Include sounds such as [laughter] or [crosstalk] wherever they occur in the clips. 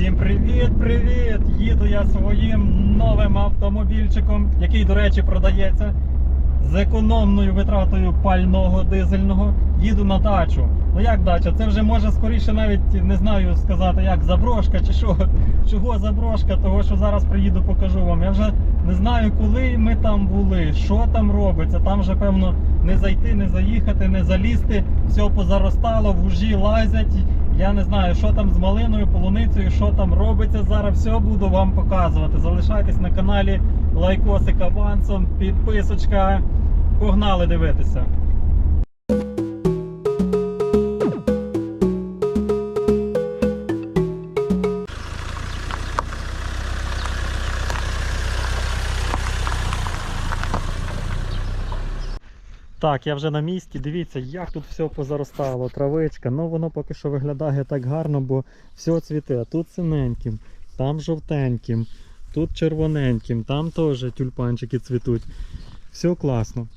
Всім привіт-привіт! Їду я своїм новим автомобільчиком, який, до речі, продається з економною витратою пального дизельного. Їду на дачу. Ну як дача? Це вже може скоріше навіть не знаю сказати, як заброшка чи що. Чого заброшка? Того що зараз приїду, покажу вам. Я вже не знаю, коли ми там були, що там робиться. Там вже певно не зайти, не заїхати, не залізти. Все позаростало, вужі лазять. Я не знаю, що там з малиною, полуницею, що там робиться. Зараз все буду вам показувати. Залишайтесь на каналі, лайкосик авансом, підписочка. Погнали дивитися. Так, я вже на місці. Дивіться, як тут все позаростало, травичка. Ну воно поки що виглядає так гарно, бо все цвіте. Тут синеньким, там жовтеньким, тут червоненьким, там теж тюльпанчики цвітуть. Все класно.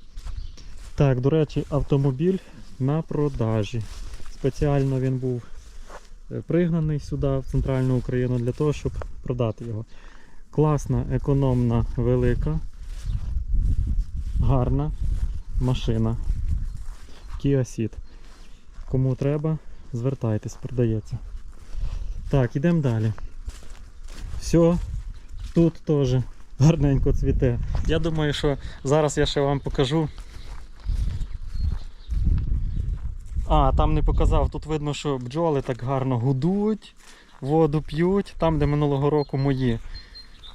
Так, до речі, автомобіль на продажі. Спеціально він був е, пригнаний сюди, в центральну Україну, для того, щоб продати його. Класна, економна, велика, гарна машина. Kia Ceed. Кому треба, звертайтесь, продається. Так, ідемо далі. Все, тут теж гарненько цвіте. Я думаю, що зараз я ще вам покажу. А, там не показав, тут видно, що бджоли так гарно гудуть, воду п'ють, там, де минулого року мої.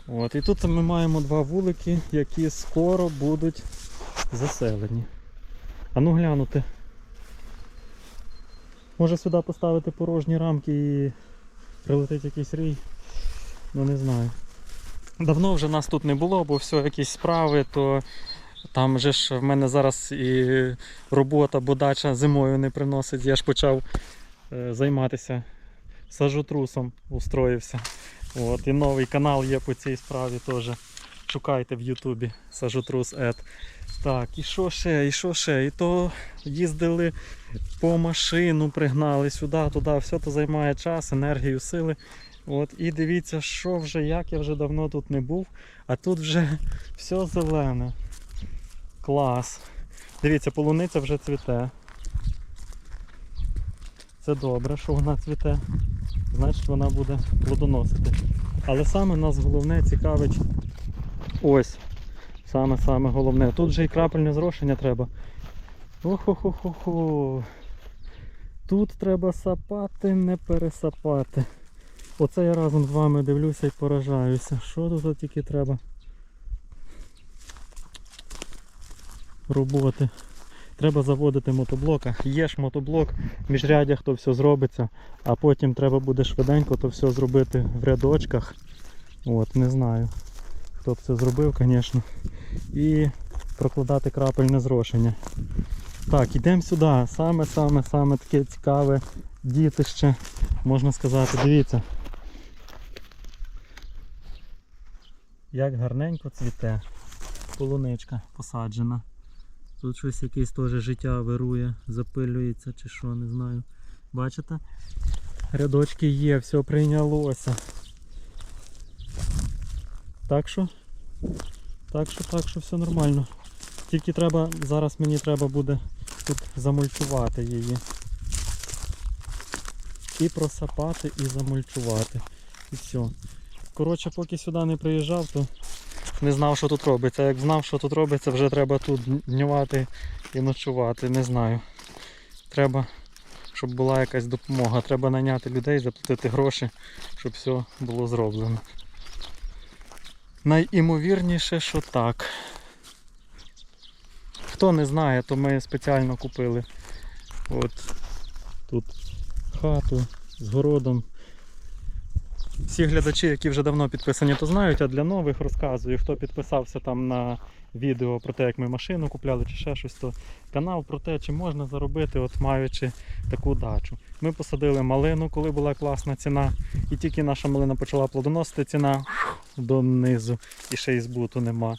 От, і тут ми маємо два вулики, які скоро будуть заселені. А ну глянути. Може сюди поставити порожні рамки і прилетить якийсь рій. Ну не знаю. Давно вже нас тут не було, бо все якісь справи, то там же ж в мене зараз і робота, бо дача зимою не приносить. Я ж почав е, займатися сажотрусом, устроївся. От, і новий канал є по цій справі теж. Шукайте в Ютубі Сажотрус Ед. Так, і що ще, і що ще? І то їздили по машину, пригнали сюди, туди, все то займає час, енергію, сили. От, і дивіться, що вже, як я вже давно тут не був, а тут вже все зелене. Клас. Дивіться, полуниця вже цвіте. Це добре, що вона цвіте. Значить вона буде плодоносити. Але саме нас головне цікавить ось. Саме саме головне. Тут вже і крапельне зрошення треба. Охо-хо-хо-хо. Тут треба сапати, не пересапати. Оце я разом з вами дивлюся і поражаюся. Що тут тільки треба? Роботи. Треба заводити мотоблока. Є ж мотоблок, в міжрядях то все зробиться, а потім треба буде швиденько то все зробити в рядочках. От, не знаю, хто б це зробив, звісно. І прокладати крапельне зрошення. Так, ідемо сюди. Саме-саме-саме таке цікаве дітище, можна сказати. Дивіться. Як гарненько цвіте. Полуничка посаджена. Тут щось якесь теж життя вирує, запилюється чи що, не знаю. Бачите? Рядочки є, все прийнялося. Так що, так що, так що все нормально. Тільки треба, зараз мені треба буде тут замульчувати її. І просапати, і замульчувати. І все. Коротше, поки сюди не приїжджав, то не знав, що тут робиться. Як знав, що тут робиться, вже треба тут днювати і ночувати. Не знаю. Треба, щоб була якась допомога. Треба найняти людей, заплатити гроші, щоб все було зроблено. Найімовірніше, що так. Хто не знає, то ми спеціально купили от тут хату з городом. Всі глядачі, які вже давно підписані, то знають, а для нових розказую. Хто підписався там на відео про те, як ми машину купляли чи ще щось, то канал про те, чи можна заробити, от маючи таку дачу. Ми посадили малину, коли була класна ціна, і тільки наша малина почала плодоносити, ціна донизу і ще й збуту нема.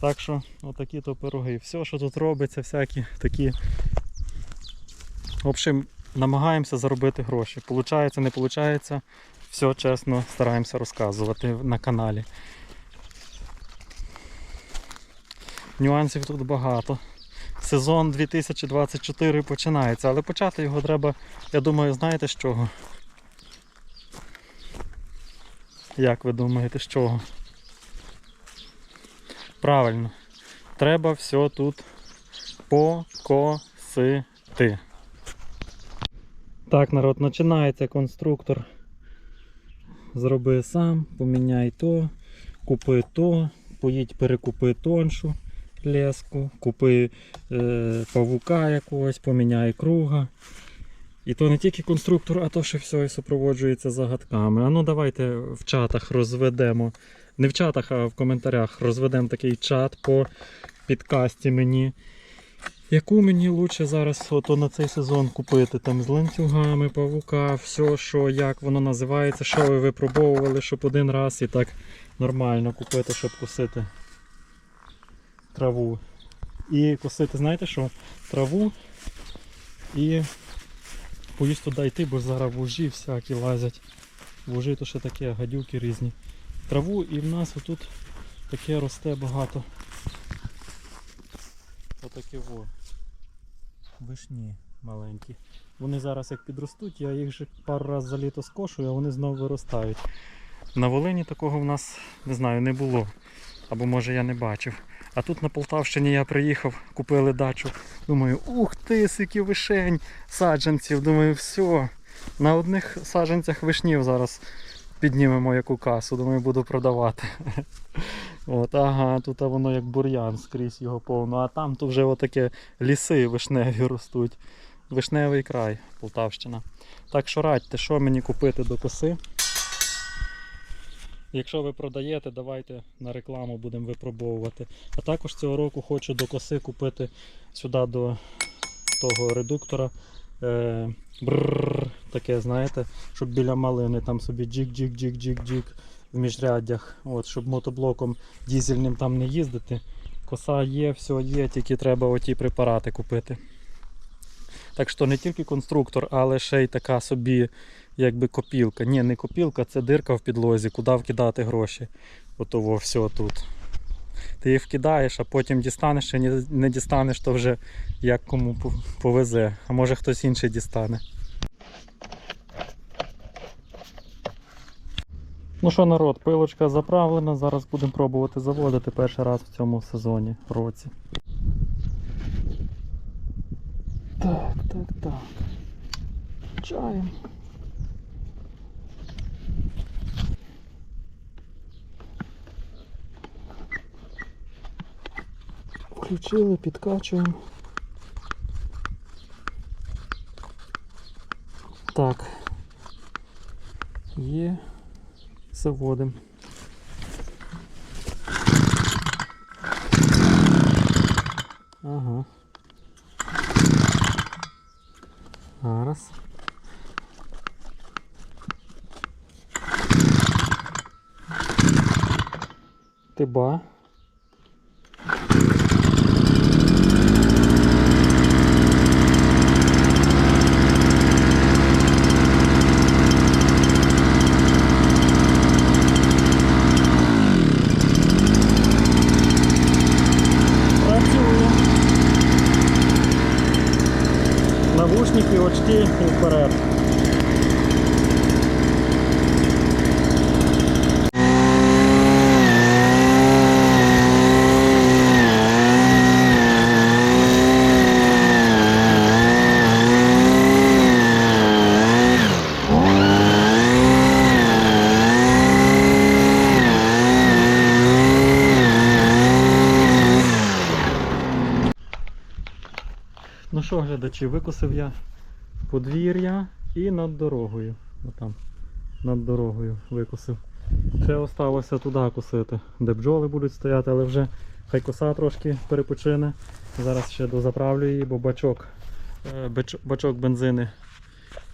Так що, отакі то пироги. Все, що тут робиться, всякі такі. В общем, намагаємося заробити гроші. Получається, не виходить. все чесно стараємося розказувати на каналі. Нюансів тут багато. Сезон 2024 починається, але почати його треба, я думаю, знаєте з чого? Як ви думаєте, з чого? Правильно. Треба все тут покосити. Так, народ, починається конструктор. Зроби сам, поміняй то, купи то, поїдь перекупи тоншу леску, купи е, павука якогось, поміняй круга. І то не тільки конструктор, а то ще все і супроводжується загадками. А ну давайте в чатах розведемо. Не в чатах, а в коментарях розведемо такий чат по підкасті мені. Яку мені лучше зараз ото на цей сезон купити там з ланцюгами, павука, все, що, як воно називається, що ви випробовували, щоб один раз і так нормально купити, щоб косити траву. І косити, знаєте що? Траву і боюсь туди йти, бо зараз вужі всякі лазять. Вужі то ще таке, гадюки різні. Траву і в нас отут таке росте багато. Отаке во. Вишні маленькі. Вони зараз як підростуть, я їх вже пару разів за літо скошую, а вони знову виростають. На Волині такого в нас, не знаю, не було. Або може я не бачив. А тут на Полтавщині я приїхав, купили дачу. Думаю, ух ти, скільки вишень, саджанців. Думаю, все. На одних саджанцях вишнів зараз піднімемо яку касу. Думаю, буду продавати. [laughs] От, ага, тут воно як бур'ян скрізь його повно, а там то вже отаке ліси вишневі ростуть. Вишневий край, Полтавщина. Так що радьте, що мені купити до коси. Якщо ви продаєте, давайте на рекламу будемо випробовувати. А також цього року хочу до коси купити сюди до того редуктора. Е, брррр, таке, знаєте, щоб біля малини там собі джик-джик-джик-джик-джик в міжряддях, от, щоб мотоблоком дізельним там не їздити. Коса є, все є, тільки треба оті препарати купити. Так що не тільки конструктор, але ще й така собі якби копілка. Ні, не копілка, це дирка в підлозі, куди вкидати гроші. Отого все тут. Ти їх вкидаєш, а потім дістанеш чи не дістанеш, то вже як кому повезе. А може хтось інший дістане. Ну що, народ, пилочка заправлена, зараз будемо пробувати заводити перший раз в цьому сезоні, році. Так, так. Чаєм. Включили, підкачуємо. Так. Є. Заводимо. Працює. Навушники, очки і вперед. Глядачі, викосив я подвір'я і над дорогою. Отам. Над дорогою викосив. Ще осталося туди косити, де бджоли будуть стояти, але вже хай коса трошки перепочине. Зараз ще дозаправлю її, бо бачок, е, бачок бензини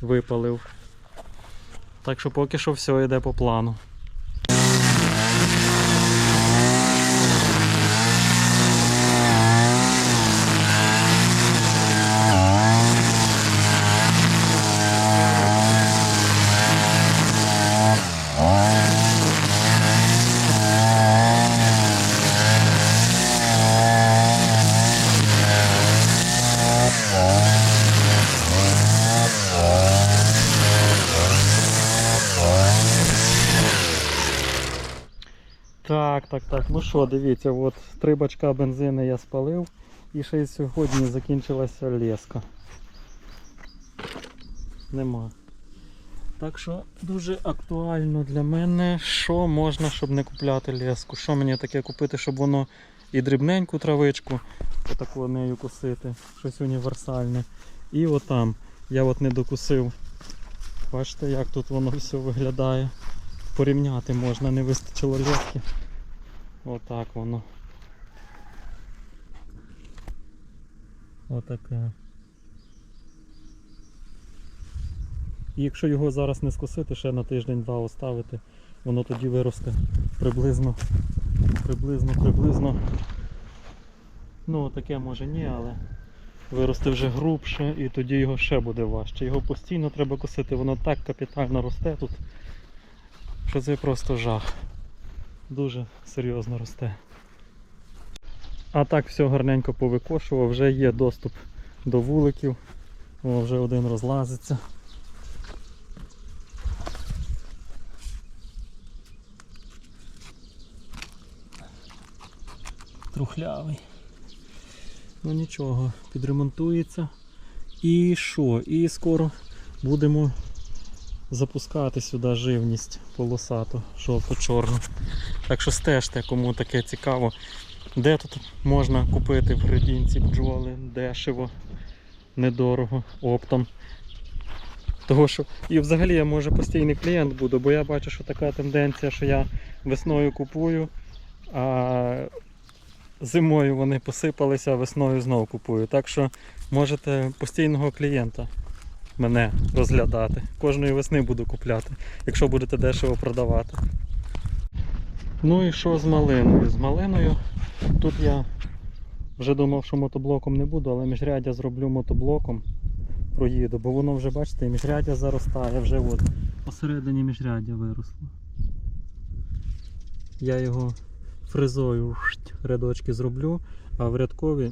випалив. Так що поки що все йде по плану. Так, так, так. Ну що, дивіться, от три бачка бензину я спалив і ще й сьогодні закінчилася леска. Нема. Так що дуже актуально для мене, що можна, щоб не купляти леску. Що мені таке купити, щоб воно і дрібненьку травичку, отаку нею косити, щось універсальне. І отам. Я от не докусив. Бачите, як тут воно все виглядає. Порівняти можна, не вистачило лески. Отак воно. Отаке. І якщо його зараз не скосити, ще на тиждень-два оставити, воно тоді виросте приблизно, приблизно, приблизно. Ну таке може ні, але виросте вже грубше і тоді його ще буде важче. Його постійно треба косити, воно так капітально росте тут, що це просто жах. Дуже серйозно росте. А так все гарненько повикошував, вже є доступ до вуликів. О, вже один розлазиться. Трухлявий. Ну нічого, підремонтується. І що? І скоро будемо запускати сюди живність полосату, жовто чорну. Так що стежте, кому таке цікаво. Де тут можна купити в градінці бджоли дешево, недорого, оптом. Того що і взагалі я може постійний клієнт буду, бо я бачу, що така тенденція, що я весною купую, а зимою вони посипалися, а весною знову купую. Так що можете постійного клієнта мене розглядати. Кожної весни буду купляти, якщо будете дешево продавати. Ну і що з малиною? З малиною тут я вже думав, що мотоблоком не буду, але міжрядя зроблю мотоблоком. Проїду, бо воно вже, бачите, міжрядя заростає, вже от посередині міжрядя виросло. Я його фрезою рядочки зроблю, а в рядкові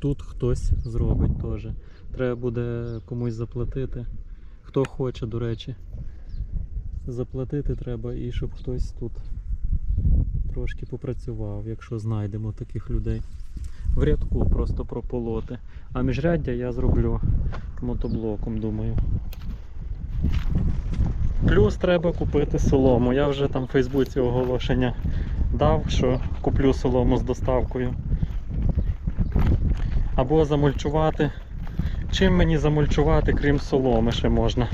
тут хтось зробить теж. Треба буде комусь заплатити. Хто хоче, до речі. Заплатити треба і щоб хтось тут трошки попрацював, якщо знайдемо таких людей. В рядку просто прополоти. А міжряддя я зроблю мотоблоком, думаю. Плюс треба купити солому. Я вже там в Фейсбуці оголошення дав, що куплю солому з доставкою. Або замульчувати. Чим мені замульчувати, крім соломи, ще можна?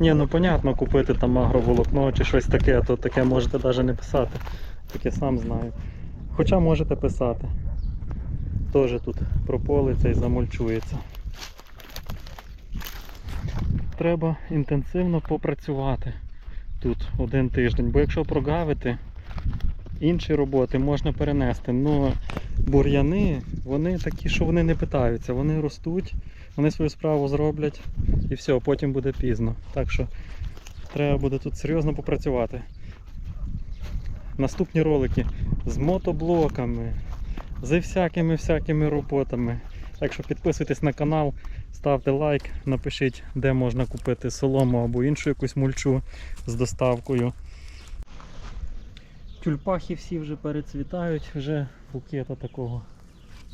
Ні, ну понятно, купити там агроволокно чи щось таке, то таке можете навіть не писати. Таке сам знаю. Хоча можете писати. Теж тут прополиться і замульчується. Треба інтенсивно попрацювати тут один тиждень, бо якщо прогавити, інші роботи можна перенести. Ну бур'яни, вони такі, що вони не питаються, вони ростуть, вони свою справу зроблять і все, потім буде пізно. Так що треба буде тут серйозно попрацювати. Наступні ролики з мотоблоками, зі всякими всякими роботами. Так що підписуйтесь на канал, ставте лайк, напишіть, де можна купити солому або іншу якусь мульчу з доставкою. Тюльпахи всі вже перецвітають, вже букета такого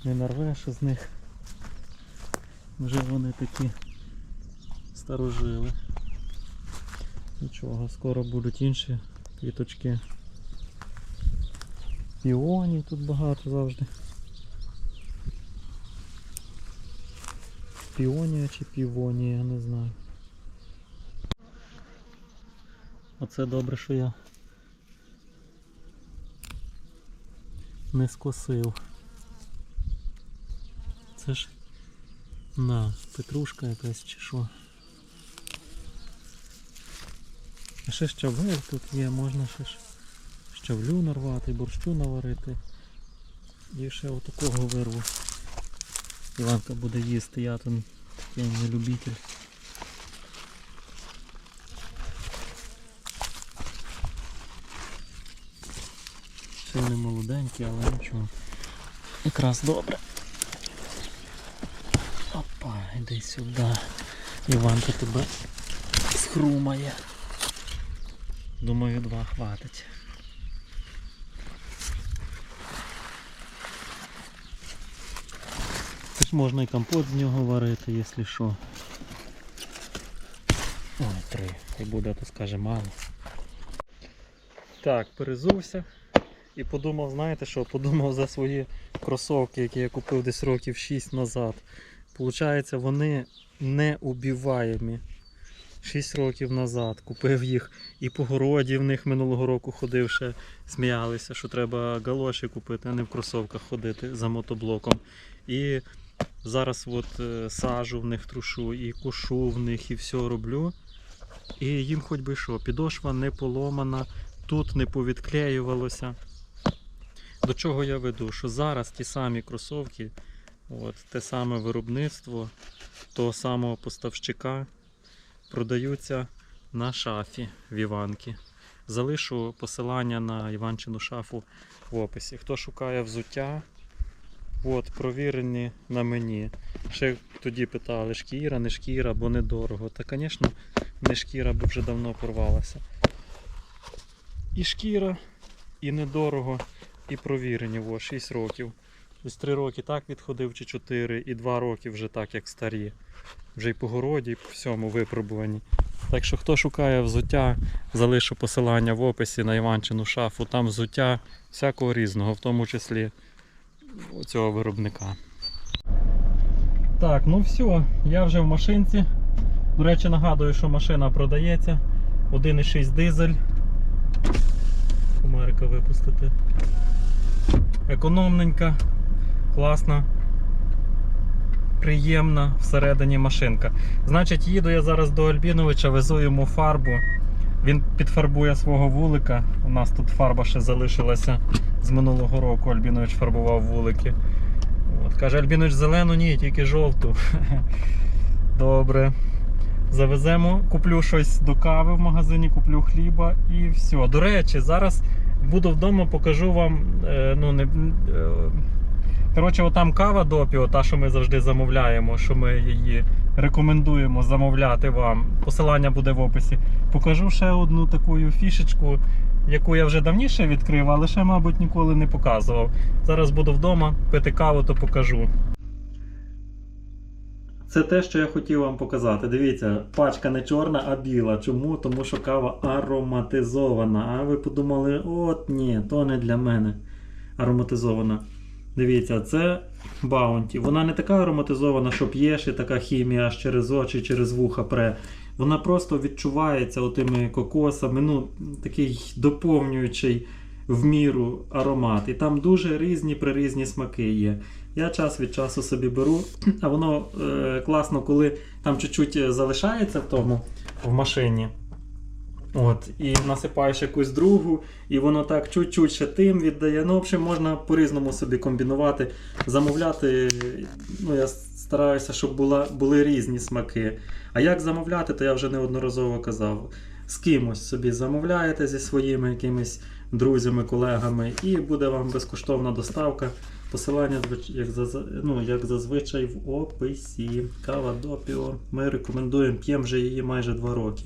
не нарвеш з них. Вже вони такі старожили. Нічого, скоро будуть інші квіточки. Піонів тут багато завжди. Піонія чи півонія, я не знаю. Оце добре, що я не скосив. Це ж на петрушка якась чи що. А ще щавель тут є, можна ще ж щавлю нарвати, борщу наварити. І ще отакого вирву. Іванка буде їсти, я там такий не любитель. Ще не молоденький, але нічого. Якраз добре. Опа, іди сюди. Іванка тебе схрумає. Думаю, два хватить. Тут можна і компот з нього варити, якщо що. Ой, три. Хай буде, то скаже мало. Так, перезувся і подумав, знаєте що, подумав за свої кросовки, які я купив десь років 6 назад. Получається, вони неубіваємі. 6 років назад купив їх і по городі в них минулого року ходив ще, сміялися, що треба галоші купити, а не в кросовках ходити за мотоблоком. І зараз от е, сажу в них трушу, і кушу в них, і все роблю. І їм хоч би що, підошва не поломана, тут не повідклеювалося. До чого я веду? Що зараз ті самі кросовки, от, те саме виробництво того самого поставщика продаються на шафі в Іванки. Залишу посилання на Іванчину шафу в описі. Хто шукає взуття, от, провірені на мені. Ще тоді питали, шкіра, не шкіра, бо недорого. Та, звісно, не шкіра, бо вже давно порвалася. І шкіра, і недорого, і провірені, во, 6 років. Ось 3 роки так відходив, чи 4, і 2 роки вже так, як старі. Вже й по городі, і по всьому випробувані. Так що хто шукає взуття, залишу посилання в описі на Іванчину шафу. Там взуття всякого різного, в тому числі цього виробника. Так, ну все, я вже в машинці. До речі, нагадую, що машина продається. 1,6 дизель. Комарика випустити. Економненька, класна, приємна всередині машинка. Значить, їду я зараз до Альбіновича, везу йому фарбу. Він підфарбує свого вулика. У нас тут фарба ще залишилася з минулого року. Альбінович фарбував вулики. От, каже, Альбінович зелену, ні, тільки жовту. [laughs] Добре. Завеземо, куплю щось до кави в магазині, куплю хліба і все. До речі, зараз буду вдома, покажу вам. Е, ну, не, е, коротше, отам кава допіо, та, що ми завжди замовляємо, що ми її рекомендуємо замовляти вам. Посилання буде в описі. Покажу ще одну таку фішечку, яку я вже давніше відкрив, але ще, мабуть, ніколи не показував. Зараз буду вдома пити каву, то покажу. Це те, що я хотів вам показати. Дивіться, пачка не чорна, а біла. Чому? Тому що кава ароматизована. А ви подумали, от ні, то не для мене ароматизована. Дивіться, це Баунті. Вона не така ароматизована, що п'єш і така хімія аж через очі, через вуха пре. Вона просто відчувається отими кокосами, ну, такий доповнюючий в міру аромат. І там дуже різні прирізні смаки є. Я час від часу собі беру, а воно е, класно, коли там чуть-чуть залишається в тому в машині. От, і насипаєш якусь другу, і воно так чуть-чуть ще тим віддає. Ну, в общем, можна по-різному собі комбінувати, замовляти. Ну, я стараюся, щоб була, були різні смаки. А як замовляти, то я вже неодноразово казав. З кимось собі замовляєте зі своїми якимись друзями, колегами, і буде вам безкоштовна доставка. Посилання, як, за ну, як зазвичай, в описі. Кава допіо. Ми рекомендуємо, п'ємо вже її майже 2 роки.